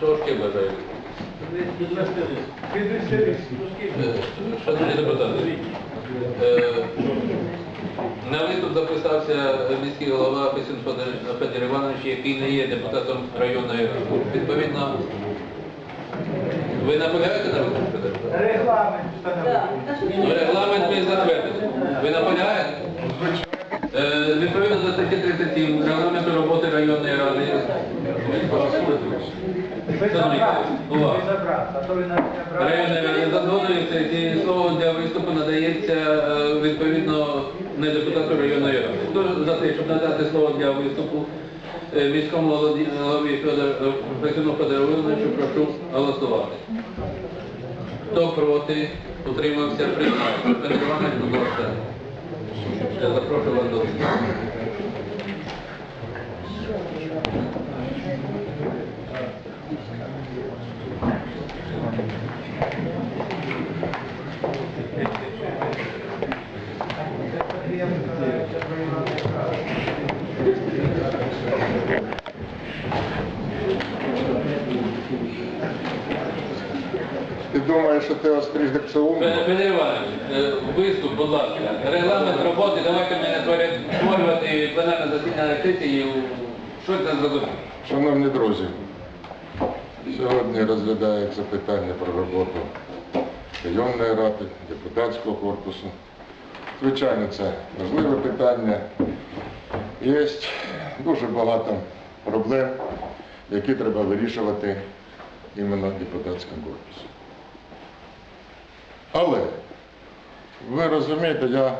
Трошки бажаю. Шановні депутати, е, на виступ записався міський голова Писін Федір- Іванович, який не є депутатом районної ради. Відповідно, ви наполягаєте на виступ? Регламент Регламент ми затвердили. Ви наполягаєте? Е, Відповідно до статті 37 регламенту роботи районної ради. Ви забрали. Увага. Ви забрали. А то ви навіть не брали. Районної ради задоволюється і слово для виступу надається е, відповідно не депутату районної ради. Хто за те, щоб надати слово для виступу е, міському голові е, Федору Івановичу, прошу голосувати. Хто проти, утримався, приймається. Іванович, будь ласка. Я запрошую вас до умно? Федор Іванович, е, виступ, будь ласка. Регламент роботи, давайте мене творять створювати пленарне засідання сесії. Що це закон? Шановні друзі, сьогодні розглядається питання про роботу районної ради, депутатського корпусу. Звичайно, це важливе питання. Є дуже багато проблем, які треба вирішувати іменно депутатським корпусом. Але ви розумієте, я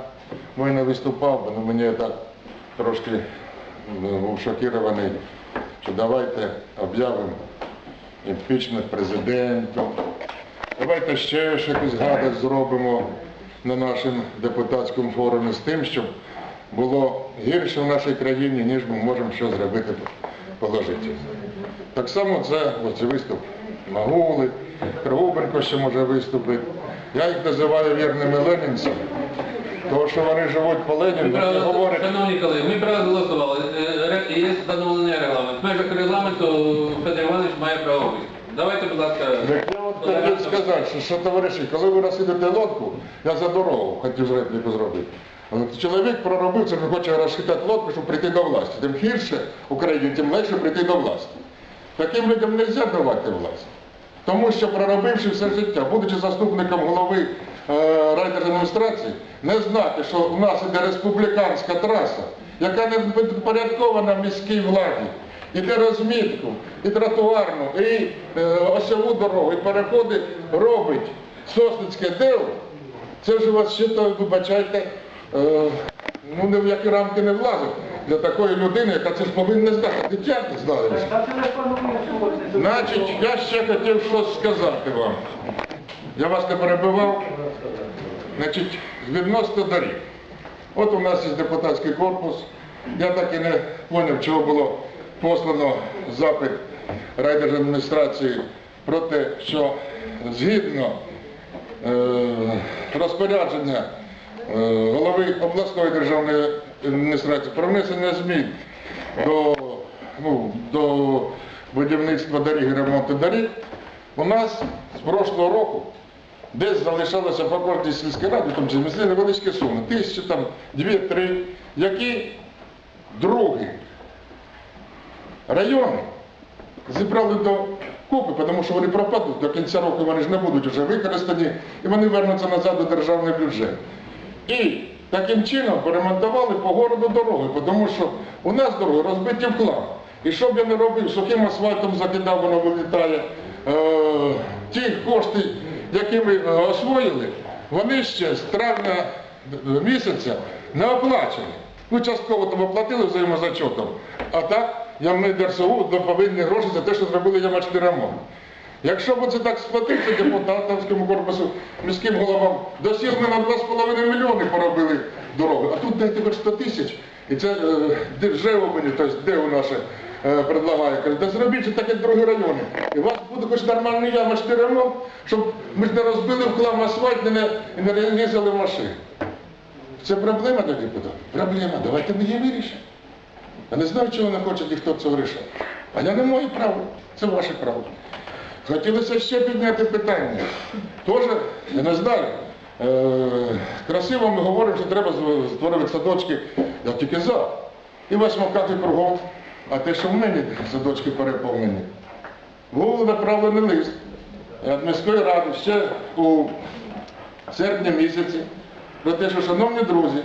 ми не виступав, бо ну, мені так трошки ну, був шокірований, що давайте об'явимо імпічмент президенту, давайте ще якусь гадость зробимо на нашому депутатському форумі з тим, щоб було гірше в нашій країні, ніж ми можемо що зробити положительно. Так само це ось виступ Магули, Кривобенко ще може виступити. Я їх називаю вірними ленінцями, тому що вони живуть по Ми Леніну і говорять. шановні колеги, ми правда голосували. Е, Є встановлений регламент. В межах регламенту Федор Іванович має право виступити. Давайте, будь ласка, я от хотів сказати, що, що товариші, коли ви розхідете лодку, я за дорогу хотів репліку зробити. Але Чоловік проробив це, він хоче розхитати лодку, щоб прийти до власті. Тим гірше Україні, тим легше прийти до власті. Таким людям не можна давати власть. Тому що проробивши все життя, будучи заступником голови е, райдержадміністрації, не знати, що у нас іде республіканська траса, яка не підпорядкована міській владі, іде розмітку, і тротуарну, і е, осьову дорогу, і переходи робить Сосницьке дерево, це у вас ще вибачайте, е, ну ні в які рамки не влазить для такої людини, яка це ж повинна знати. Дитя не знає. Та телефонує сьогодні. Значить, я ще хотів щось сказати вам. Я вас не перебивав. Значить, відносно доріг. От у нас є депутатський корпус. Я так і не зрозумів, чого було послано запит райдержадміністрації про те, що згідно е, розпорядження голови обласної державної адміністрації про внесення змін до, ну, до будівництва доріг і ремонту доріг, у нас з прошлого року десь залишалося по кожній сільській раді, в тому числі міські невеличкі суми, тисячі там, дві-три, які другі райони зібрали до купи, тому що вони пропадуть, до кінця року вони ж не будуть вже використані, і вони вернуться назад до державний бюджет. І таким чином поремонтували по городу дороги, тому що у нас дороги розбиті в хлам. І що б я не робив, сухим асфальтом закидав, воно вилітає. Е, ті кошти, які ми освоїли, вони ще з травня місяця не оплачені. Ну, частково там оплатили взаємозачетом, а так я ми ДРСУ повинні гроші за те, що зробили ямачний ремонт. Якщо б це так сплатиться депутатському корпусу, міським головам, до сіл ми на 2,5 мільйони поробили дороги, а тут дайте хоч 100 тисяч. І це е, держава мені, тобто де у наше е, предлагає, каже, да зробіть це так, як другі райони. І у вас буде хоч нормальний ямочний ремонт, щоб ми ж не розбили в хлам асфальт і не, і не різали машини. Це проблема для депутатів? Проблема. Давайте ми її вирішимо. Я не знаю, чого не хоче ніхто цього рішати. А я не маю права. Це ваше право. Хотілося ще підняти питання. Тоже, я не знаю, е, красиво ми говоримо, що треба створювати садочки. Я тільки за. І восьмокати кругом. А те, що в мене садочки переповнені. Був направлений лист від міської ради ще у серпні місяці про те, що, шановні друзі,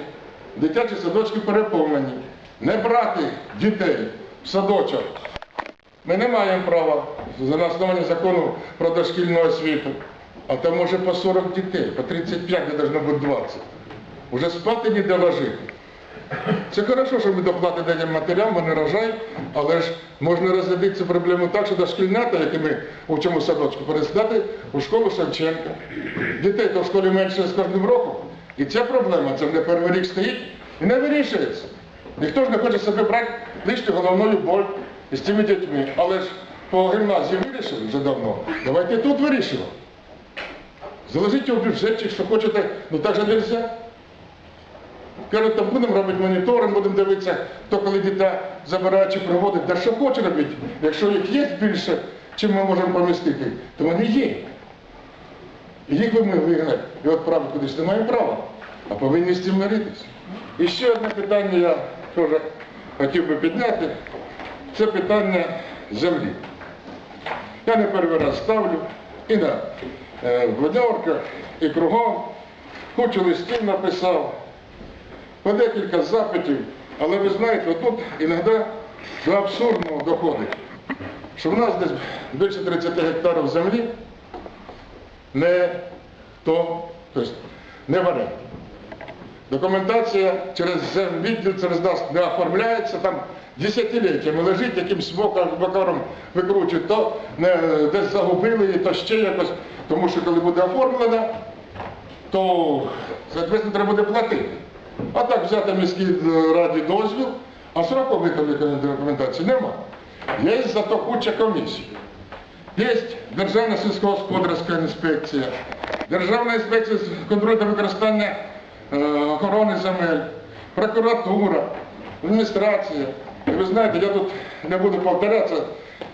дитячі садочки переповнені. Не брати дітей в садочок ми не маємо права на основанні закону про дошкільну освіту. А там може по 40 дітей, по 35 не должно бути 20. Уже спати ніде ложити. Це хорошо, що ми доплати даємо матерям, вони рожають, але ж можна розглядати цю проблему так, що дошкільнята, які ми учимо в садочку, переслати у школу Шевченка. Дітей то в школі менше з кожним роком. І ця проблема, це не перший рік стоїть і не вирішується. Ніхто ж не хоче собі брати лишню головною боль з цими дітьми. Але ж по гімназії вирішили вже давно. Давайте тут вирішимо. Заложіть його в бюджетчик, що хочете, ну так же не можна. Кажуть, там будемо робити моніторинг, будемо дивитися, хто коли дітей забирає чи приводить, да що хоче робити. Якщо їх є більше, чим ми можемо помістити, то вони є. І їх би ми вигнати і відправити кудись не маємо права, а повинні з цим миритися. І ще одне питання я теж хотів би підняти. Це питання землі. Я не перший раз ставлю і на е, Владимирка, і кругом. Кучу листів написав, по декілька запитів, але ви знаєте, отут іноді до абсурдного доходить, що в нас десь більше 30 гектарів землі не то, тобто не в оренді. Документація через земвідділ, через нас не оформляється, там десятиліттями лежить, якимсь бокаром викручують, то не, десь загубили її, то ще якось. Тому що коли буде оформлена, то, соответственно, треба буде платити. А так взяти міській е, раді дозвіл, а сроку виготовлення документації нема. Є зато куча комісій. Є Державна сільськогосподарська інспекція, Державна інспекція з контролю та використання охорони земель, прокуратура, адміністрація. І ви знаєте, я тут не буду повторятися,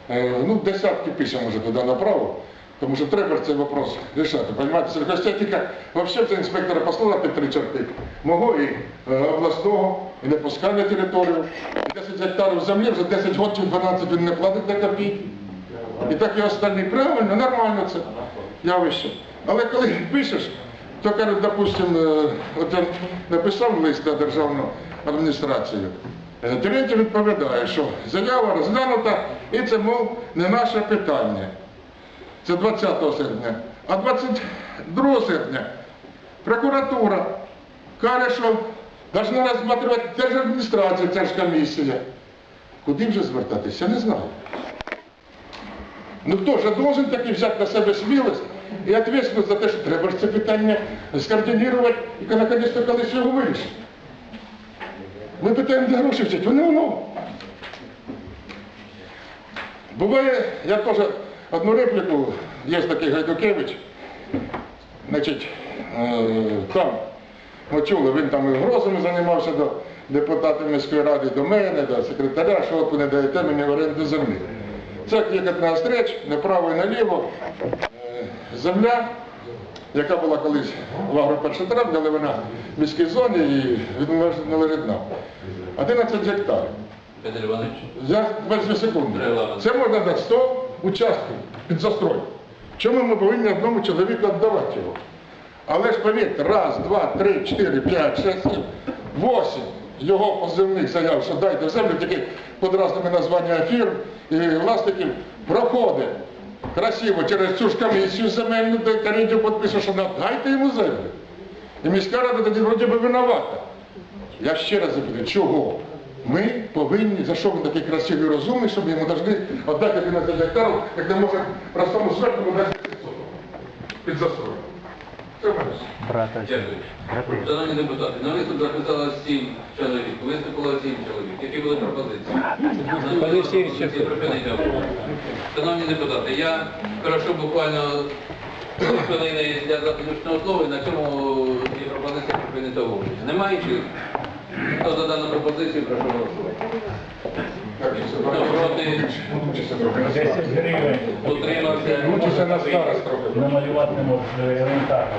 е, ну, десятки писем уже туди направив, тому що треба цей вопрос рішати. Понимаете, сільхозтехніка, взагалі це інспектора послала під три чорти. Мого і е, обласного, і не пускає на територію. І 10 гектарів землі, вже 10 років 12 він не платить на копійки. І так і остальні. Правильно, нормально це явище. Але коли пишеш, то кажуть, допустимо, е, написав лист на державну адміністрацію. Е, відповідає, що заява розглянута і це, мов, не наше питання. Це 20 серпня. А 22 серпня прокуратура каже, що повинна розглядати теж адміністрація, ця ж комісія. Куди вже звертатися, я не знаю. Ну хто ж должен таки взяти на себе смілость і відповідальність за те, що треба ж це питання скоординувати і наконець-то колись його вирішити. Ми питаємо, де гроші взяти, вони воно. Буває, я теж одну репліку, є такий Гайдукевич, значить, е, там, ми чули, він там і грозами займався до депутатів міської ради, до мене, до секретаря, що от ви не даєте мені в оренду землі. Це як одна зустріч, направо і наліво. Земля, яка була колись в агропершотравні, але вона в міській зоні і належить нам. 11 гектарів. Петр Іванович. За 20 секунди. Це можна дати 100 участків під застрой. Чому ми повинні одному чоловіку віддавати його? Але ж повірте, раз, два, три, чотири, п'ять, шесть, сім, восім його позивних заяв, що дайте землю, тільки під разними названнями фірм і власників проходить красиво через цю ж комісію земельну, де Карінтів підписав, що надайте йому землю. І міська рада тоді вроді би винувата. Я ще раз запитую, чого? Ми повинні, за що він такий красивий і розумний, щоб йому повинні віддати 11 гектарів, як не може простому зверху дати 500 під застрою. Брата. Шановні депутати, на виступ записало сім чоловік, виступило сім чоловік. Які були пропозиції? Шановні депутати, я прошу буквально хвилини для заключного слова і на цьому ці пропозиції припинити обговорення. Немає чи? Хто за дану пропозицію, прошу голосувати. Так, що Хто проти? Учиться трохи на 10 старт. гривень. Утримався. Намалювати не можеш елементарно.